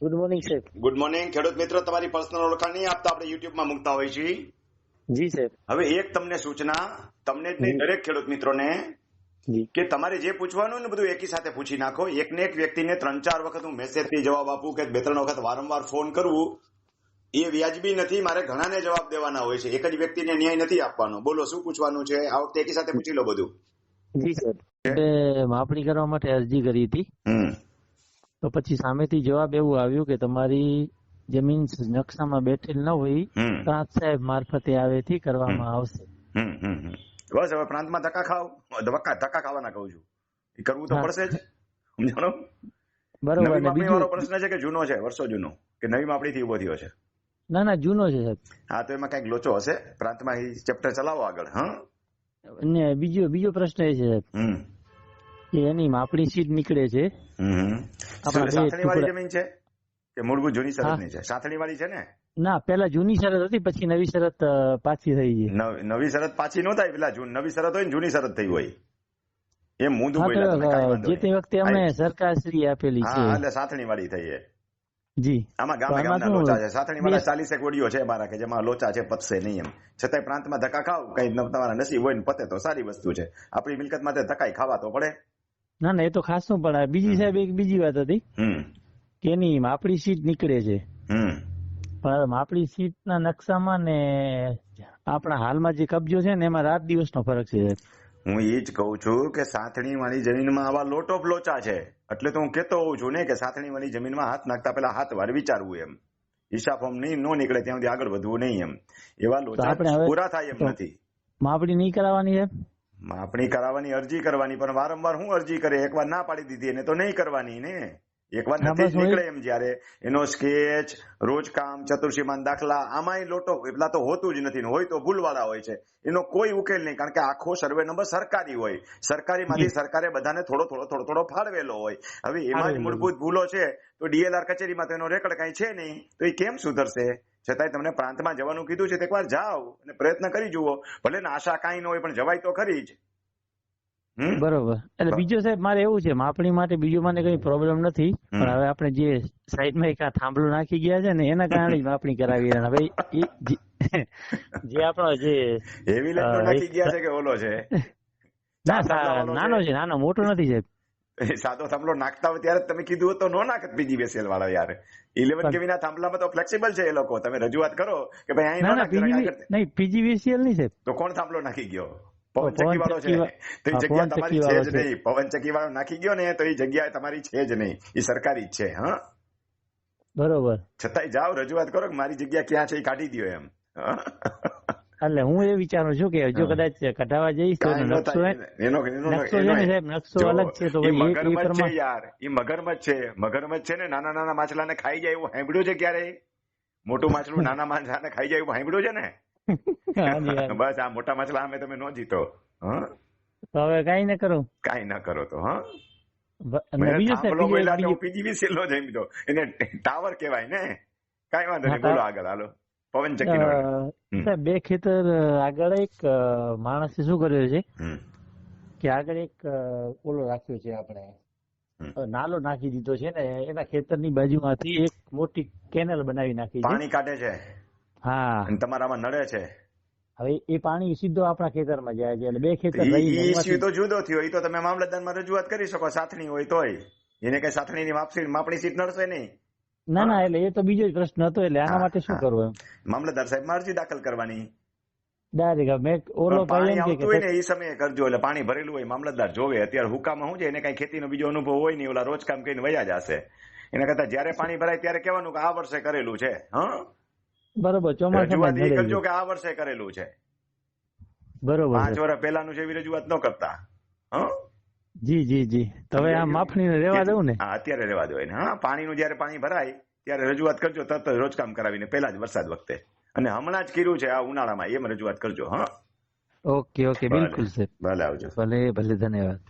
Good morning સાહેબ good morning ખેડૂત મિત્રો તમારી પર્સનલ ઓળખાણ નહીં આપતા આપણે યુટ્યુબમાં મૂકતા હોય છે જી સાહેબ હવે એક તમને સૂચના તમને જ નહીં દરેક ખેડૂત મિત્રોને કે તમારે જે પૂછવાનું ને બધું એકી સાથે પૂછી નાખો. એકને એક વ્યક્તિને ત્રણ ચાર વખત હું મેસેજથી જવાબ આપું કે બે ત્રણ વખત વારંવાર ફોન કરવું એ વ્યાજબી નથી મારે ઘણાને જવાબ દેવાના હોય છે. એક જ વ્યક્તિને ન્યાય નથી આપવાનો. બોલો શું પૂછવાનું છે? આ વખતે એકી સાથે પૂછી લો બધું. જી સર માપણી કરવા માટે અરજી કરી હતી. તો પછી સામેથી જવાબ એવું આવ્યું કે તમારી જમીન નકશામાં બેઠેલ ન હોય પ્રાંત સાહેબ મારફતે આવેથી કરવામાં આવશે. બસ હવે પ્રાંતમાં ધક્કા ખાવ ધક્કા ધક્કા ખાવાના કહું છું. એ કરવું તો પડશે જ. સમજાણો? બરોબર વાળો પ્રશ્ન છે કે જૂનો છે? વર્ષો જૂનો. કે નવી માપણી થી ઊભો થયો છે? ના ના જૂનો છે સાહેબ. હા તો એમાં કંઈક લોચો હશે? પ્રાંતમાં ચેપ્ટર ચલાવો આગળ હા? ને બીજો બીજો પ્રશ્ન એ છે સાહેબ. એની માપણી સીટ નીકળે છે. હમ. આપણા સાથણી વાળી જમીન છે કે મૂળભૂત જૂની. શરતની છે? સાથણી વાળી છે ને? ના પેલા જૂની શરત હતી પછી નવી શરત પાછી થઈ ગઈ. નવી શરત પાછી નો થાય પેલા નવી શરત હોય ને જૂની શરત થઈ હોય. એમ હું જે તે વખતે અમે સરકાર શ્રી આપેલી છે. એટલે સાથણી વાળી થઈ જી. આમાં ગામે ગામના લોચા છે. સાથણી વાળા ચાલીસ એક વડીઓ છે મારા કે જેમાં લોચા છે પતશે નહીં એમ. છતાંય પ્રાંતમાં ધક્કા ખાવ કઈ તમારા નસીબ હોય ને પતે તો સારી વસ્તુ છે. આપણી મિલકત માટે ધક્કાય ખાવા તો પડે. ના ના એ તો ખાસનું પણ બીજી સાહેબ એક બીજી વાત હતી કે એની માપડી સીટ નીકળે છે. પણ માપડી સીટ ના નકશામાં ને આપણા હાલમાં જે કબજો છે ને એમાં રાત દિવસનો ફરક છે હું એ જ કહું છું કે સાથણી વાળી જમીનમાં આવા લોટ ઓફ લોચા છે. એટલે તો હું કેતો હોઉં છું ને કે સાથણી વાળી જમીનમાં હાથ નાખતા પેલા હાથ વાર વિચારવું એમ. ઈશા ફોર્મ નહીં નો નીકળે ત્યાં સુધી આગળ વધવું નહીં એમ. એવા લોચા પૂરા થાય એમ નથી. માપડી નહીં કરાવવાની છે માપણી કરાવવાની અરજી કરવાની, પણ વારંવાર હું અરજી કરે, એકવાર ના પાડી દીધી એને તો નહીં કરવાની ને. એકવાર હા, નથી. નીકળે એમ જયારે. એનો સ્કેચ રોજકામ ચતુર્સીમાન દાખલા આમાંય લોટો એટલા તો હોતું જ નથી હોય તો ભૂલવાળા હોય છે. એનો કોઈ ઉકેલ નહીં કારણ કે આખો સર્વે નંબર સરકારી હોય. સરકારીમાંથી સરકારે બધાને થોડો થોડો થોડો થોડો ફાળવેલો હોય. હવે એમાં જ મૂળભૂત ભૂલો છે તો ડીએલઆર કચેરીમાં તો એનો રેકર્ડ કઈ છે નહીં. તો એ કેમ સુધરશે? છતાંય તમને પ્રાંતમાં જવાનું કીધું છે તો એકવાર જાઓ અને પ્રયત્ન કરી જુઓ. ભલે ને આશા કાંઈ ન હોય પણ જવાય તો ખરી જ? બરોબર. એટલે. બીજો સાહેબ મારે એવું છે માપણી માટે બીજો મને કઈ પ્રોબ્લેમ નથી પણ હવે આપણે જે સાઈડમાં એક આ થાંભલો નાખી ગયા છે ને એના કારણે જ માપણી કરાવી અને ભાઈ જે- આપણો જે હેવી નાખી ગયા છે કે ઓલો છે? ના નાનો છે નાનો મોટો નથી સાહેબ. સાદો થાંભલો નાખતા હોય ત્યારે તમે કીધું તો નો નાખત બીજી બેસેલ વાળા યાર. ઇલેવન કેવી ના થાંભલામાં તો ફ્લેક્સિબલ છે એ લોકો. તમે રજૂઆત કરો કે ભાઈ અહીં. નહીં પીજીવીસીએલ નહીં સાહેબ તો કોણ થાંભલો નાખી ગયો? પવન ચક્કી વાળો છે. તો એ જગ્યા તમારી છે જ નહીં. પવન ચક્કી વાળો નાખી ગયો ને તો એ જગ્યા તમારી છે જ નહીં. એ સરકારી જ છે હા. બરોબર. છતાંય જાઓ રજૂઆત કરો કે મારી જગ્યા ક્યાં છે એ કાઢી દો એમ. એટલે હું એ વિચારું છું કે જો કદાચ કઢાવા જઈશ તો નકશો એનો નકશો છે ને સાહેબ નકશો અલગ છે તો મગરમચ્છ છે યાર. એ મગરમચ્છ છે. મગરમચ્છ છે ને નાના નાના માછલાને ખાઈ જાય એવું સાંભળ્યું છે ક્યારે મોટું માછલું નાના માછલાને ખાઈ જાય એવું સાંભળ્યું છે ને. બસ આ મોટા માછલા અમે તમે ન જીતો તો હવે કઈ ના કરો. કઈ ના કરો તો હા? એને ટાવર કેવાય ને. કાંઈ વાંધો નહીં બોલો આગળ હાલો. પવન ચક્કી બે ખેતર આગળ એક માણસે શું કર્યું છે? કે આગળ એક ઓલો રાખ્યો છે આપણે. નાલો નાખી દીધો છે ને એના ખેતરની બાજુમાંથી એક મોટી કેનલ બનાવી નાખી પાણી કાઢે છે. હા. અને તમારામાં નડે છે? હવે એ પાણી સીધો આપણા ખેતરમાં જાય છે એટલે બે ખેતર રહી તો જુદો થયો. એ તો તમે મામલતદારમાં રજૂઆત કરી શકો સાથણી હોય તોય. એને કઈ સાથણીની માપસી માપણી સીટ નડશે નહીં. ના ના એટલે એ તો બીજો જ પ્રશ્ન હતો એટલે આના માટે શું કરવું એમ? મામલતદાર સાહેબ અરજી દાખલ કરવાની. ડાયરેક્ટ મેં ઓલો પાણી આવતું હોય ને એ સમયે કરજો એટલે પાણી ભરેલું હોય મામલતદાર જોવે. અત્યારે હુકામાં શું છે? એને કઈ ખેતીનો બીજો અનુભવ હોય નહીં ઓલા રોજ કામ કરીને વયા જશે. એના કરતા જ્યારે પાણી ભરાય ત્યારે કહેવાનું કે આ વર્ષે કરેલું છે હા? બરોબર ચોમાસામાં રજૂઆત એ કરજો કે આ વર્ષે કરેલું છે. બરોબર પાંચ વર્ષ પહેલાનું છે એવી રજૂઆત ન કરતા. જી જી જી. હવે આ માફણીને રેવા દઉં ને? હા અત્યારે રહેવા દો ને હા પાણીનું જયારે પાણી ભરાય ત્યારે રજૂઆત કરજો તરત જ રોજકામ કરાવીને પહેલા જ વરસાદ વખતે. અને હમણાં જ કર્યું છે આ ઉનાળામાં એમ રજૂઆત કરજો હા? ઓકે ઓકે બિલકુલ સર ભલે આવજો. ભલે ભલે ધન્યવાદ.